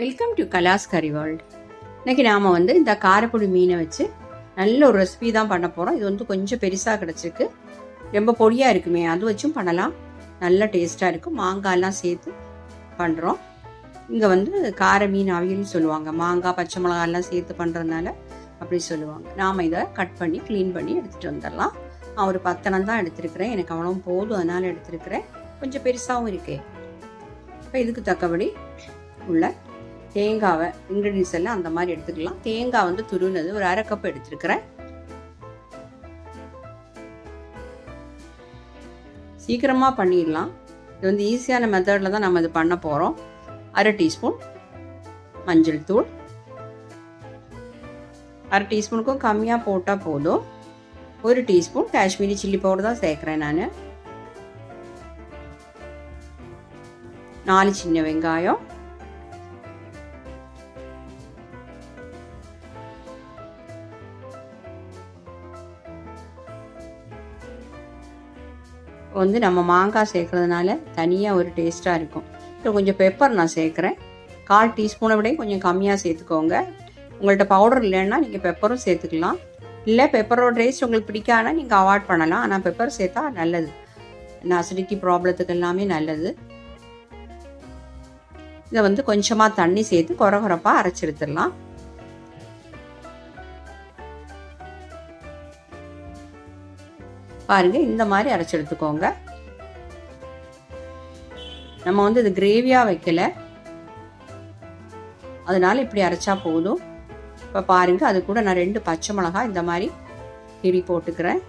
Welcome to கலாஸ் கரி world இன்னைக்கு நாம் வந்து இந்த காரப்பொடி மீனை வச்சு நல்ல ஒரு ரெசிபி தான் பண்ண போகிறோம் இது வந்து கொஞ்சம் பெருசாக கிடச்சிருக்கு. ரொம்ப பொடியாக இருக்குமே அது வச்சும் பண்ணலாம். நல்ல டேஸ்ட்டாக இருக்கும். மாங்காய்லாம் சேர்த்து பண்ணுறோம் இங்கே வந்து கார மீன் அவியல்னு சொல்லுவாங்க. மாங்காய் பச்சை மிளகாலாம் சேர்த்து பண்ணுறதுனால அப்படி சொல்லுவாங்க. நாம் இதை கட் பண்ணி க்ளீன் பண்ணி எடுத்துகிட்டு வந்துடலாம். நான் ஒரு பத்தனம் தான் எடுத்திருக்கிறேன். எனக்கு அவ்வளோ போதும். அதனால் எடுத்திருக்கிறேன். கொஞ்சம் பெருசாகவும் இருக்கே. இப்போ இதுக்கு தக்கபடி உள்ள தேங்காவை இன்க்ரீடியன்ஸ் எல்லாம் அந்த மாதிரி எடுத்துக்கலாம். தேங்காய் வந்து துருவினது. ஒரு அரை கப் எடுத்துருக்கிறேன். சீக்கிரமாக பண்ணிடலாம். இது வந்து ஈஸியான மெத்தடில் தான் நம்ம இது பண்ண போகிறோம் அரை டீஸ்பூன் மஞ்சள் தூள். அரை டீஸ்பூனுக்கும் கம்மியாக போட்டால் போதும். ஒரு டீஸ்பூன் காஷ்மீரி சில்லி பவுடர் தான் சேர்க்குறேன் நான். நாலு சின்ன வெங்காயம். வந்து நம்ம மாங்காய் சேர்க்கறதுனால தனியாக ஒரு டேஸ்ட்டாக இருக்கும். இப்போ கொஞ்சம் பெப்பர் நான் சேர்க்குறேன். கால் டீஸ்பூனை விட கொஞ்சம் கம்மியாக சேர்த்துக்கோங்க. உங்கள்கிட்ட பவுடர் இல்லைன்னா நீங்கள் பெப்பரும் சேர்த்துக்கலாம். இல்லை பெப்பரோட டேஸ்ட் உங்களுக்கு பிடிக்கானா நீங்கள் அவாய்ட் பண்ணலாம். ஆனால் பெப்பர் சேர்த்தா நல்லது. அசிடிட்டி ப்ராப்ளத்துக்கு எல்லாமே நல்லது. இதை வந்து கொஞ்சமாக தண்ணி சேர்த்து குறை அரைச்சி விடுத்துடலாம் பாருங்கள் இந்த மாதிரி அரைச்சி எடுத்துக்கோங்க. நம்ம வந்து இது கிரேவியாக வைக்கல. அதனால் இப்படி அரைச்சா போதும். இப்போ பாருங்கள் அது கூட நான் ரெண்டு பச்சை மிளகாய் இந்த மாதிரி கிரி போட்டுக்கிறேன்.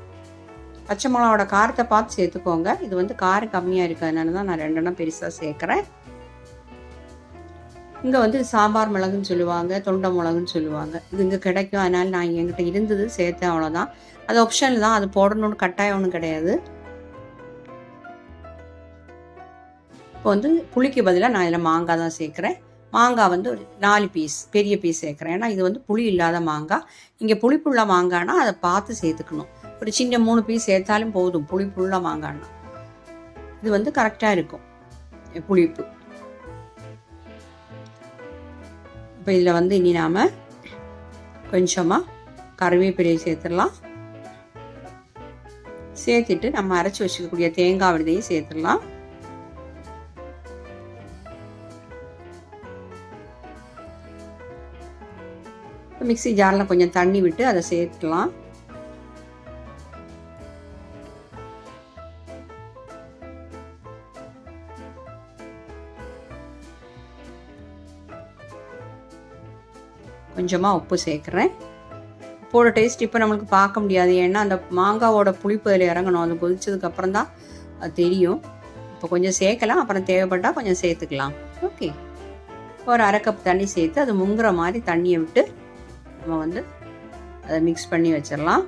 பச்சை மிளகாவோட காரத்தை பார்த்து சேர்த்துக்கோங்க. இது வந்து காரம் கம்மியாக இருக்கிறதுனால தான் நான் ரெண்டெண்ணம் பெருசாக சேர்க்குறேன். இங்கே வந்து சாம்பார் மிளகுன்னு சொல்லுவாங்க தொண்டை மிளகுன்னு சொல்லுவாங்க. இது இங்கே கிடைக்கும். அதனால் நான் என்கிட்ட இருந்தது சேர்த்தேன் அவ்வளோதான் அது ஆப்ஷனில் தான். அது போடணும்னு கட்டாயம் ஒன்றும் கிடையாது. இப்போ வந்து புளிக்கு பதிலாக நான் இதில் மாங்காய் தான் சேர்க்குறேன். மாங்காய் வந்து ஒரு நாலு பீஸ் பெரிய பீஸ் சேர்க்குறேன். ஏன்னா இது வந்து புளி இல்லாத மாங்காய். இங்கே புளிப்புள்ள மாங்காய்னா அதை பார்த்து சேர்த்துக்கணும். ஒரு சின்ன மூணு பீஸ் சேர்த்தாலும் போதும் புளிப்புள்ள மாங்காய்னா. இது வந்து கரெக்டாக இருக்கும் புளிப்பு. இப்போ இதில் வந்து இனி நாம் கொஞ்சமாக கருவேப்பிலையை சேர்த்துடலாம். சேர்த்துட்டு நம்ம அரைச்சி வச்சுக்கக்கூடிய தேங்காய் விடுதையும் சேர்த்துடலாம். மிக்சி ஜாரில் கொஞ்சம் தண்ணி விட்டு அதை சேர்த்துக்கலாம் கொஞ்சமாக உப்பு சேர்க்குறேன். உப்போட டேஸ்ட் இப்போ நம்மளுக்கு பார்க்க முடியாது. ஏன்னா அந்த மாங்காவோட புளிப்பு அதில் இறங்கணும். அது கொதிச்சதுக்கப்புறம் தான் அது தெரியும். இப்போ கொஞ்சம் சேர்க்கலாம். அப்புறம் தேவைப்பட்டால் கொஞ்சம் சேர்த்துக்கலாம். ஓகே ஒரு அரை கப் தண்ணி சேர்த்து அது முங்குற மாதிரி தண்ணியை விட்டு நம்ம வந்து அதை மிக்ஸ் பண்ணி வச்சிடலாம்.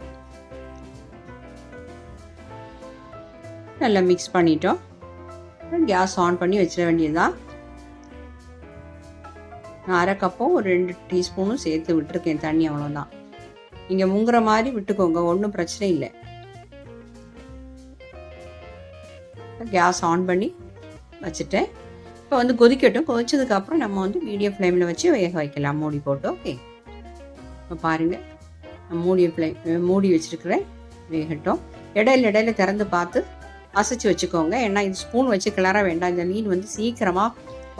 நல்லா மிக்ஸ் பண்ணிட்டோம். கேஸ் ஆன் பண்ணி வச்சிட வேண்டியதுதான். நான் அரை கப்பும் ஒரு ரெண்டு டீஸ்பூனும் சேர்த்து விட்டுருக்கேன் தண்ணி அவ்வளோதான் நீங்கள் முங்குற மாதிரி விட்டுக்கோங்க ஒன்றும் பிரச்சனை இல்லை. கேஸ் ஆன் பண்ணி வச்சுட்டேன். இப்போ வந்து கொதிக்கட்டும். கொதிச்சதுக்கப்புறம் நம்ம வந்து மீடியம் ஃப்ளேமில் வச்சு வேக வைக்கலாம். மூடி போட்டு ஓகே? இப்போ பாருங்கள் மூடிய மூடி ஃப்ளேம் மூடி வச்சுருக்கிறேன். வேகட்டும். இடையில இடையில திறந்து பார்த்து அசைச்சு வச்சுக்கோங்க. ஏன்னா இது ஸ்பூன் வச்சு கிளற வேண்டாம். இந்த மீன் வந்து சீக்கிரமாக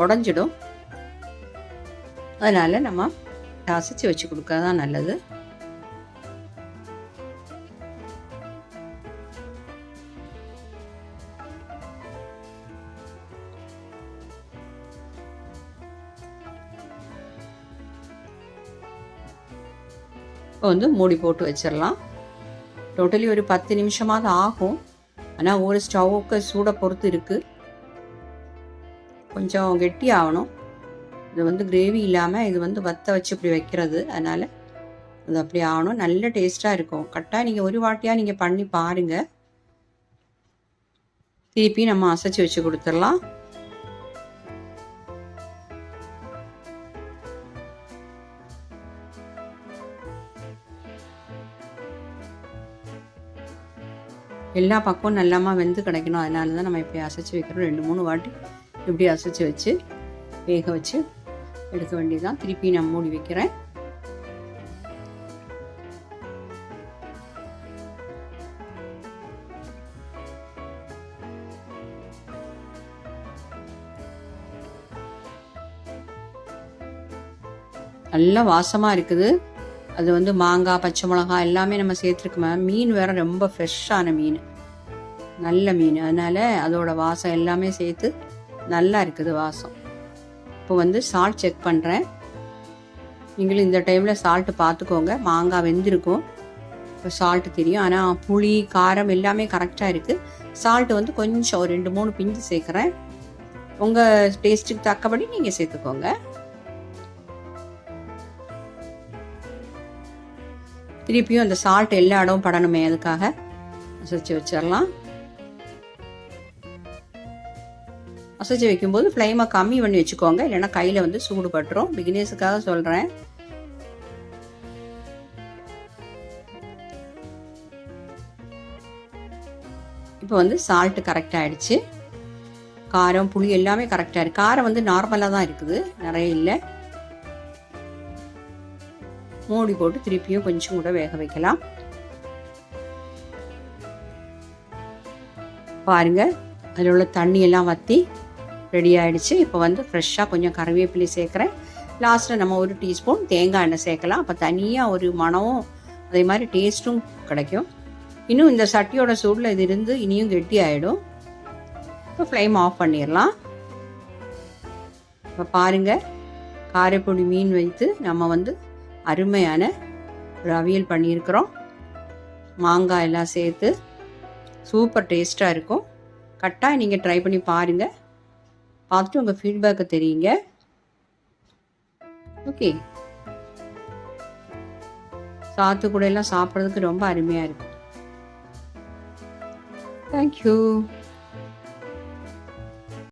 உடஞ்சிடும். அதனால் நம்ம அசைச்சு வச்சு கொடுக்க தான் நல்லது. இப்போ வந்து மூடி போட்டு வச்சிடலாம். டோட்டலி ஒரு பத்து நிமிஷமாவது ஆகும். ஆனால் ஒரு ஸ்டவ்வுக்கு சூடை பொறுத்து இருக்குது கொஞ்சம் கெட்டி ஆகணும் இது வந்து கிரேவி இல்லாமல் இது வந்து வத்த வச்சு இப்படி வைக்கிறது. அதனால் அது அப்படி ஆகணும். நல்ல டேஸ்ட்டாக இருக்கும். கரெக்டாக நீங்கள் ஒரு வாட்டியாக நீங்கள் பண்ணி பாருங்கள் திருப்பி நம்ம அசைச்சு வச்சு கொடுத்துடலாம். எல்லா பக்கமும் நல்லாமா வெந்து கிடைக்கணும். அதனால தான் நம்ம இப்படி அசைச்சு வைக்கிறோம். ரெண்டு மூணு வாட்டி இப்படி அசைச்சு வச்சு வேக வச்சு எடுக்க வேண்டியதுதான். திருப்பி நான் மூடி வைக்கிறேன். நல்லா வாசமாக இருக்குது. அது வந்து மாங்காய் பச்சை மிளகாய் எல்லாமே நம்ம சேர்த்துருக்கோமே மீன் வேற ரொம்ப ஃப்ரெஷ்ஷான மீன். நல்ல மீன். அதனால அதோட வாசம் எல்லாமே சேர்த்து நல்லா இருக்குது வாசம். இப்போ வந்து சால்ட் செக் பண்ணுறேன் நீங்களும் இந்த டைமில் சால்ட்டு பார்த்துக்கோங்க. மாங்காய் வெந்திருக்கும். இப்போ சால்ட்டு தெரியும். ஆனால் புளி காரம் எல்லாமே கரெக்டாக இருக்குது சால்ட்டு வந்து கொஞ்சம் ஒரு ரெண்டு மூணு பிஞ்சு சேர்க்குறேன். உங்கள் டேஸ்ட்டுக்கு தக்கபடி நீங்கள் சேர்த்துக்கோங்க. திருப்பியும் அந்த சால்ட் எல்லா இடமும் படணுமே அதுக்காக அசைச்சு வச்சிடலாம். அசைச்சு வைக்கும்போது ஃப்ளைமை கம்மி பண்ணி வச்சுக்கோங்க. இல்லைன்னா கையில் வந்து சூடு பட்டுரும். பிகினர்ஸுக்காக சொல்கிறேன் இப்போ வந்து சால்ட்டு கரெக்டாக ஆயிடுச்சு. காரம் புளி எல்லாமே கரெக்டாக இருக்குது காரம் வந்து நார்மலாக தான் இருக்குது. நிறைய இல்லை. மூடி போட்டு திருப்பியும் கொஞ்சம் கூட வேக வைக்கலாம். பாருங்க. அதில் உள்ள தண்ணியெல்லாம் வற்றி ரெடி ஆகிடுச்சு இப்போ வந்து ஃப்ரெஷ்ஷாக கொஞ்சம் கருவேப்பிலை சேர்க்குறேன். லாஸ்ட்டில் நம்ம ஒரு டீஸ்பூன் தேங்காய் எண்ணெய் சேர்க்கலாம். அப்போ தனியாக ஒரு மனமும் அதே மாதிரி டேஸ்ட்டும் கிடைக்கும். இன்னும் இந்த சட்டியோட சூடில் இது இருந்து இனியும் கெட்டி ஆகிடும் இப்போ ஃப்ளேம் ஆஃப் பண்ணிடலாம். இப்போ பாருங்கள் காரைப்பொடி மீன் வைத்து நம்ம வந்து அருமையான ஒரு அவியல் பண்ணியிருக்கிறோம். மாங்காய் எல்லாம் சேர்த்து சூப்பர் டேஸ்ட்டாக இருக்கும். கட்டாயம் நீங்கள் ட்ரை பண்ணி பாருங்கள் பார்த்துட்டு உங்கள் ஃபீட்பேக்கை தெரியுங்க. ஓகே சாத்து கூட எல்லாம் சாப்பிட்றதுக்கு ரொம்ப அருமையாக இருக்கும் தேங்க்யூ